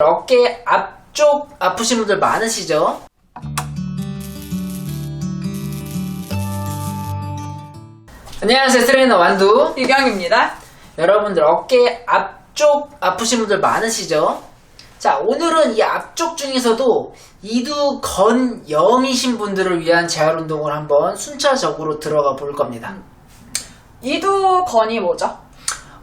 어깨 앞쪽 아프신 분들 많으시죠? 안녕하세요 트레이너 완두 유경입니다. 여러분들 어깨 앞쪽 아프신 분들 많으시죠? 자 오늘은 이 앞쪽 중에서도 이두 건염이신 분들을 위한 재활 운동을 한번 순차적으로 들어가 볼 겁니다. 이두건이 뭐죠?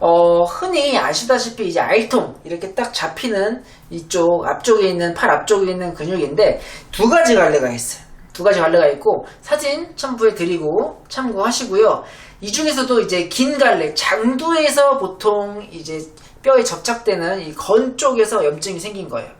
어, 흔히 아시다시피 이제 알통 이렇게 딱 잡히는 이쪽 앞쪽에 있는 팔 앞쪽에 있는 근육인데 두 가지 갈래가 있어요. 두 가지 갈래가 있고 사진 첨부해 드리고 참고하시고요. 이 중에서도 이제 긴 갈래 장두에서 보통 이제 뼈에 접착되는 이 건 쪽에서 염증이 생긴 거예요.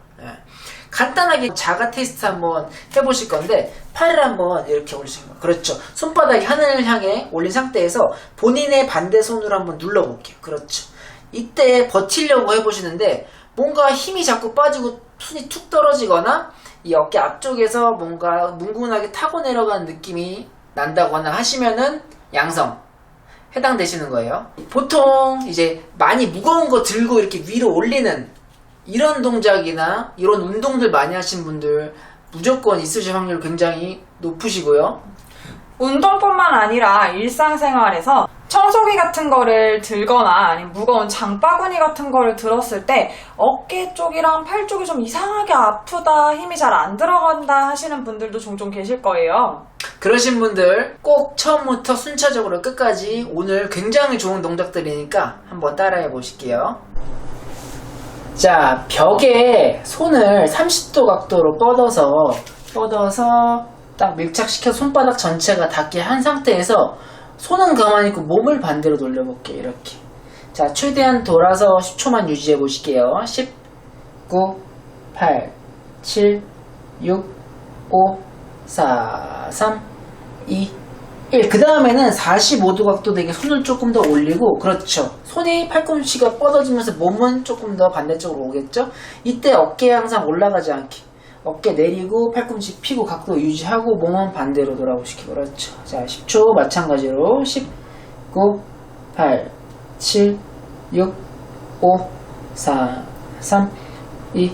예. 간단하게 자가 테스트 한번 해보실 건데 팔을 한번 이렇게 거예요. 그렇죠. 손바닥이 하늘을 향해 올린 상태에서 본인의 반대 손으로 한번 눌러볼게요. 그렇죠. 이때 버티려고 해보시는데 뭔가 힘이 자꾸 빠지고 손이 툭 떨어지거나 이 어깨 앞쪽에서 뭔가 뭉근하게 타고 내려가는 느낌이 난다거나 하시면은 양성 해당되시는 거예요. 보통 이제 많이 무거운 거 들고 이렇게 위로 올리는 이런 동작이나 이런 운동들 많이 하신 분들 무조건 있으실 확률 굉장히 높으시고요. 운동뿐만 아니라 일상생활에서 청소기 같은 거를 들거나 아니면 무거운 장바구니 같은 거를 들었을 때 어깨 쪽이랑 팔 쪽이 좀 이상하게 아프다, 힘이 잘 안 들어간다 하시는 분들도 종종 계실 거예요. 그러신 분들 꼭 처음부터 순차적으로 끝까지 오늘 굉장히 좋은 동작들이니까 한번 따라해 보실게요. 자, 벽에 손을 30도 각도로 뻗어서 뻗어서 딱 밀착시켜 손바닥 전체가 닿게 한 상태에서 손은 가만히 있고 몸을 반대로 돌려볼게요. 이렇게. 자, 최대한 돌아서 10초만 유지해 보실게요. 10, 9, 8, 7, 6, 5, 4, 3, 2, 1. 그 다음에는 45도 각도 되게 손을 조금 더 올리고, 그렇죠. 손이 팔꿈치가 뻗어지면서 몸은 조금 더 반대쪽으로 오겠죠? 이때 어깨 항상 올라가지 않게. 어깨 내리고 팔꿈치 피고 각도 유지하고 몸은 반대로 돌아오시기 그렇죠. 자, 10초 마찬가지로 10, 9, 8, 7, 6, 5, 4, 3, 2,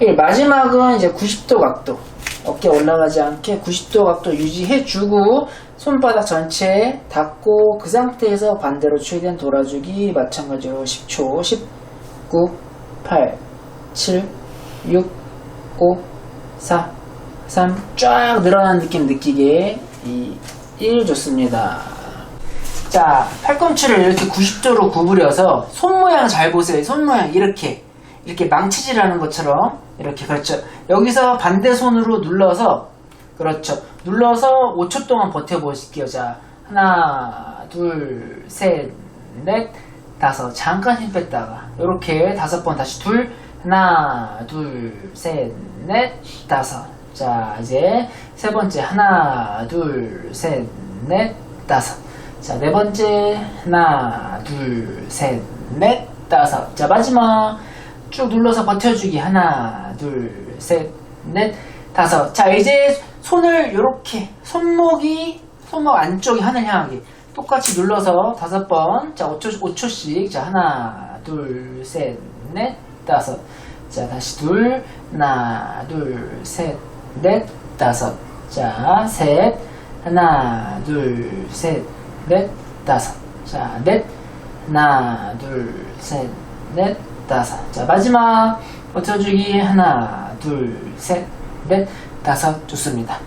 1. 마지막은 이제 90도 각도. 어깨 올라가지 않게 90도 각도 유지해주고 손바닥 전체 닿고 그 상태에서 반대로 최대한 돌아주기 마찬가지로 10초 10, 9, 8, 7, 6, 5, 4, 3, 쫙 늘어나는 느낌 느끼게 이 1 좋습니다. 자, 팔꿈치를 이렇게 90도로 구부려서 손 모양 잘 보세요. 손 모양 이렇게 이렇게 망치질하는 것처럼 이렇게 그렇죠. 여기서 반대 손으로 눌러서 그렇죠. 눌러서 5초 동안 버텨보실게요. 자, 하나, 둘, 셋, 넷, 다섯. 잠깐 힘 뺐다가 이렇게 다섯 번 다시 둘, 하나, 둘, 셋, 넷, 다섯. 자, 이제 세 번째 하나, 둘, 셋, 넷, 다섯. 자, 네 번째 하나, 둘, 셋, 넷, 다섯. 자, 마지막 쭉 눌러서 버텨주기 하나, 둘, 셋, 넷, 다섯. 자, 이제 손을 이렇게 손목이 손목 안쪽이 하늘 향하게 똑같이 눌러서 다섯 번. 자, 5초, 5초씩. 자, 하나, 둘, 셋, 넷, 다섯. 자, 다시 둘, 하나, 둘, 셋, 넷, 다섯. 자, 셋, 하나, 둘, 셋, 넷, 다섯. 자, 넷, 하나, 둘, 셋, 넷, 다섯. 자, 마지막 버텨주기 하나, 둘, 셋, 넷, 다섯. 좋습니다.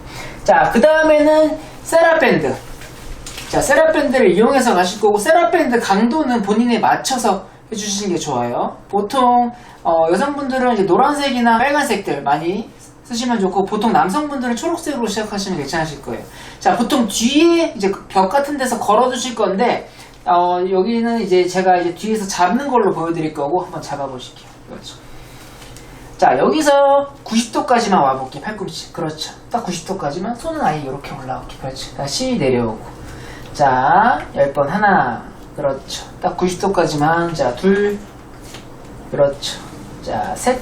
자, 그 다음에는 세라밴드. 자, 세라밴드를 이용해서 가실 거고, 세라밴드 강도는 본인에 맞춰서 해주시는 게 좋아요. 보통, 어, 여성분들은 이제 노란색이나 빨간색들 많이 쓰시면 좋고, 보통 남성분들은 초록색으로 시작하시면 괜찮으실 거예요. 자, 보통 뒤에 이제 벽 같은 데서 걸어두실 건데, 어, 여기는 이제 제가 이제 뒤에서 잡는 걸로 보여드릴 거고, 한번 잡아보실게요. 그렇죠. 자, 여기서 90도까지만 와볼게요. 팔꿈치. 그렇죠. 딱 90도까지만. 손은 아예 이렇게 올라올게. 그렇죠. 다시 내려오고. 자, 10번 하나. 그렇죠. 딱 90도까지만. 자, 둘. 그렇죠. 자, 셋.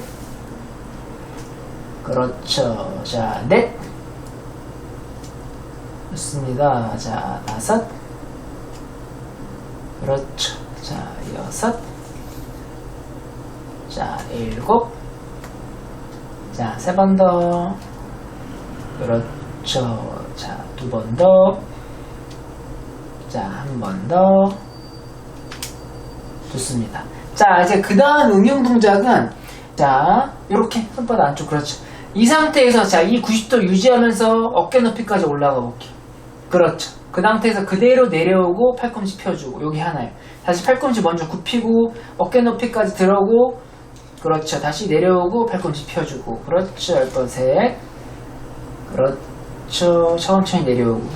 그렇죠. 자, 넷. 좋습니다. 자, 다섯. 그렇죠. 자, 여섯. 자, 일곱. 자, 세 번 더. 그렇죠. 자, 두 번 더. 자, 한 번 더. 좋습니다. 자, 이제 그 다음 응용 동작은, 자, 요렇게, 손바닥 안쪽, 그렇죠. 이 상태에서, 자, 이 90도 유지하면서 어깨 높이까지 올라가 볼게요. 그렇죠. 그 상태에서 그대로 내려오고 팔꿈치 펴주고, 여기 하나요. 다시 팔꿈치 먼저 굽히고, 어깨 높이까지 들어오고, 그렇죠. 다시 내려오고, 팔꿈치 펴주고, 그렇죠. 열번 셋. 그렇죠. 천천히 내려오고.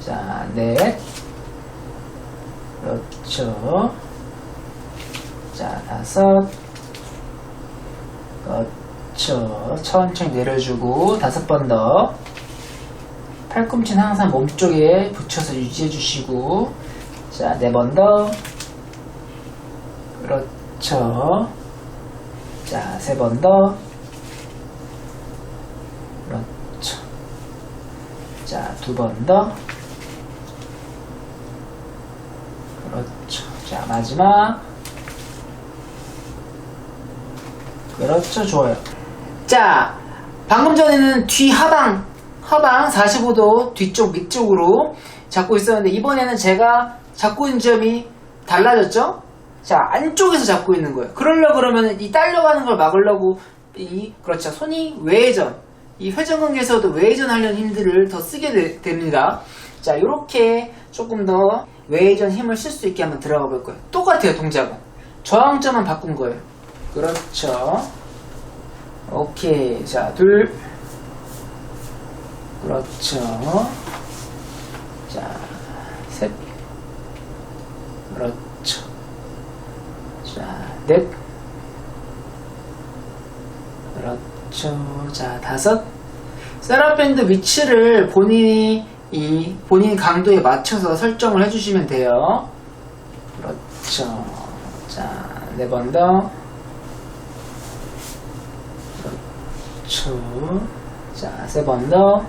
자, 넷. 그렇죠. 자, 다섯. 그렇죠. 천천히 내려주고, 다섯 번 더. 팔꿈치는 항상 몸쪽에 붙여서 유지해 주시고, 자, 네 번 더. 그렇죠. 자, 세 번 더. 그렇죠. 자, 두 번 더. 그렇죠. 자, 마지막. 그렇죠. 좋아요. 자, 방금 전에는 뒤 하방, 하방 45도 뒤쪽 밑쪽으로 잡고 있었는데, 이번에는 제가 잡고 있는 점이 달라졌죠? 자, 안쪽에서 잡고 있는 거예요. 그러려 그러면 이 딸려가는 걸 막으려고, 이, 그렇죠. 손이 외회전. 이 회전근개에서도 외회전 하려는 힘들을 더 쓰게 되- 됩니다. 자, 요렇게 조금 더 외회전 힘을 쓸 수 있게 한번 들어가 볼 거예요. 똑같아요, 동작은. 저항점만 바꾼 거예요. 그렇죠. 오케이. 자, 둘. 그렇죠. 자, 셋. 그렇죠. 자, 넷. 그렇죠. 자, 다섯. 세라밴드 위치를 본인이 이 본인 강도에 맞춰서 설정을 해주시면 돼요. 그렇죠. 자, 네 번 더. 그렇죠. 자, 세 번 더.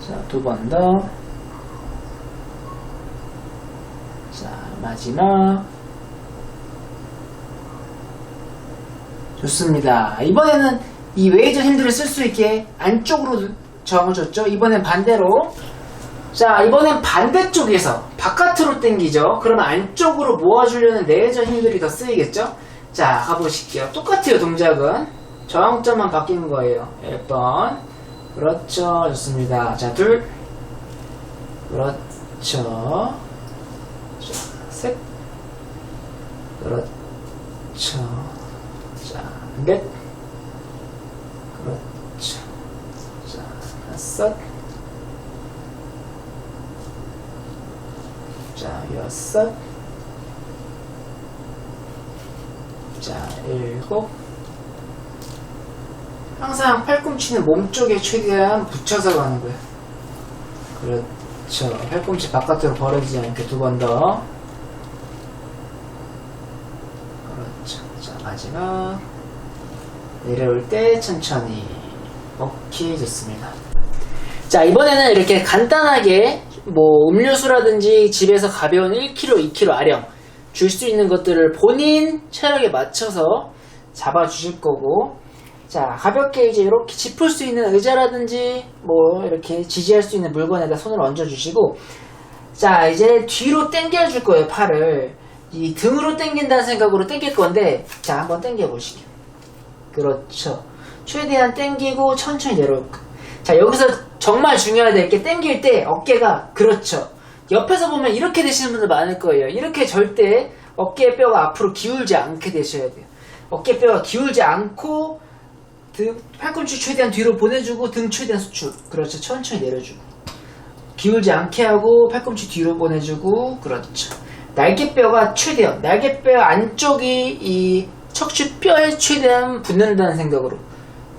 자, 두 번 더. 자, 마지막. 좋습니다. 이번에는 이 웨이저 핸들을 쓸 수 있게 안쪽으로 저항을 줬죠. 이번엔 반대로. 자, 이번엔 반대쪽에서 바깥으로 당기죠. 그러면 안쪽으로 모아주려는 내외전 힘들이 더 쓰이겠죠? 자, 가보실게요. 똑같아요, 동작은. 저항점만 바뀌는 거예요. 1번. 그렇죠. 좋습니다. 자, 둘. 그렇죠. 자, 셋. 그렇죠. 자, 넷. 그렇죠. 자, 다섯. 자, 여섯. 자, 일곱. 항상 팔꿈치는 몸쪽에 최대한 붙여서 가는 거예요. 그렇죠. 팔꿈치 바깥으로 벌어지지 않게 두 번 더. 그렇죠. 자, 마 지막. 내려올 때 천천히. 오케이, 좋습니다. 자, 이번에는 이렇게 간단하게 뭐 음료수라든지 집에서 가벼운 1kg, 2kg 아령 줄 수 있는 것들을 본인 체력에 맞춰서 잡아 주실 거고 자, 가볍게 이제 이렇게 짚을 수 있는 의자라든지 뭐 이렇게 지지할 수 있는 물건에다 손을 얹어 주시고 자, 이제 뒤로 당겨 줄 거예요, 팔을. 이 등으로 당긴다는 생각으로 당길 건데 자, 한번 당겨 보시죠. 그렇죠. 최대한 당기고 천천히 내려올 거. 자, 여기서 정말 중요해야 될게 당길 때 어깨가 그렇죠. 옆에서 보면 이렇게 되시는 분들 많을 거예요. 이렇 게 절대 어깨 뼈가 앞으로 기울지 않게 되셔야 돼요. 어깨 뼈가 기울지 않고 등 팔꿈치 최대한 뒤로 보내주고 등 최대한 수축. 그렇죠. 천천히 내려주고. 기울지 않게 하고 팔꿈치 뒤로 보내주고 그렇죠. 날개뼈가 최대한 날개뼈 안쪽이 이 척추뼈에 최대한 붙는다는 생각으로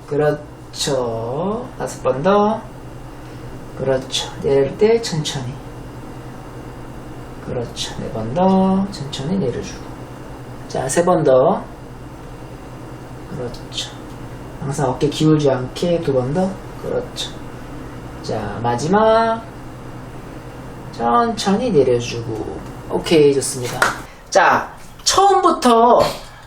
그렇죠. 다섯 번 더. 그렇죠. 내릴 때 천천히. 그렇죠. 네 번 더. 천천히 내려주고. 자, 세 번 더. 그렇죠. 항상 어깨 기울지 않게 두 번 더. 그렇죠. 자, 마지막. 천천히 내려주고. 오케이, 좋습니다. 자, 처음부터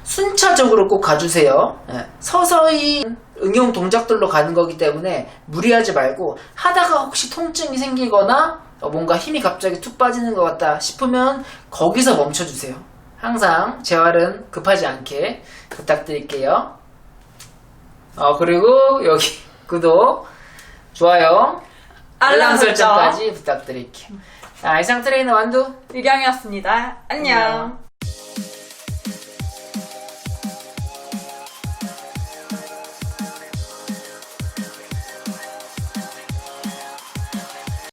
순차적으로 꼭 가주세요. 예, 서서히 응용 동작들로 가는 거기 때문에 무리하지 말고 하다가 혹시 통증이 생기거나 어, 뭔가 힘이 갑자기 툭 빠지는 것 같다 싶으면 거기서 멈춰주세요. 항상 재활은 급하지 않게 부탁드릴게요. 어, 그리고 여기 구독, 좋아요, 알람 설정까지 부탁드릴게요. 자, 이상 트레이너 완두. 유경이었습니다. 안녕.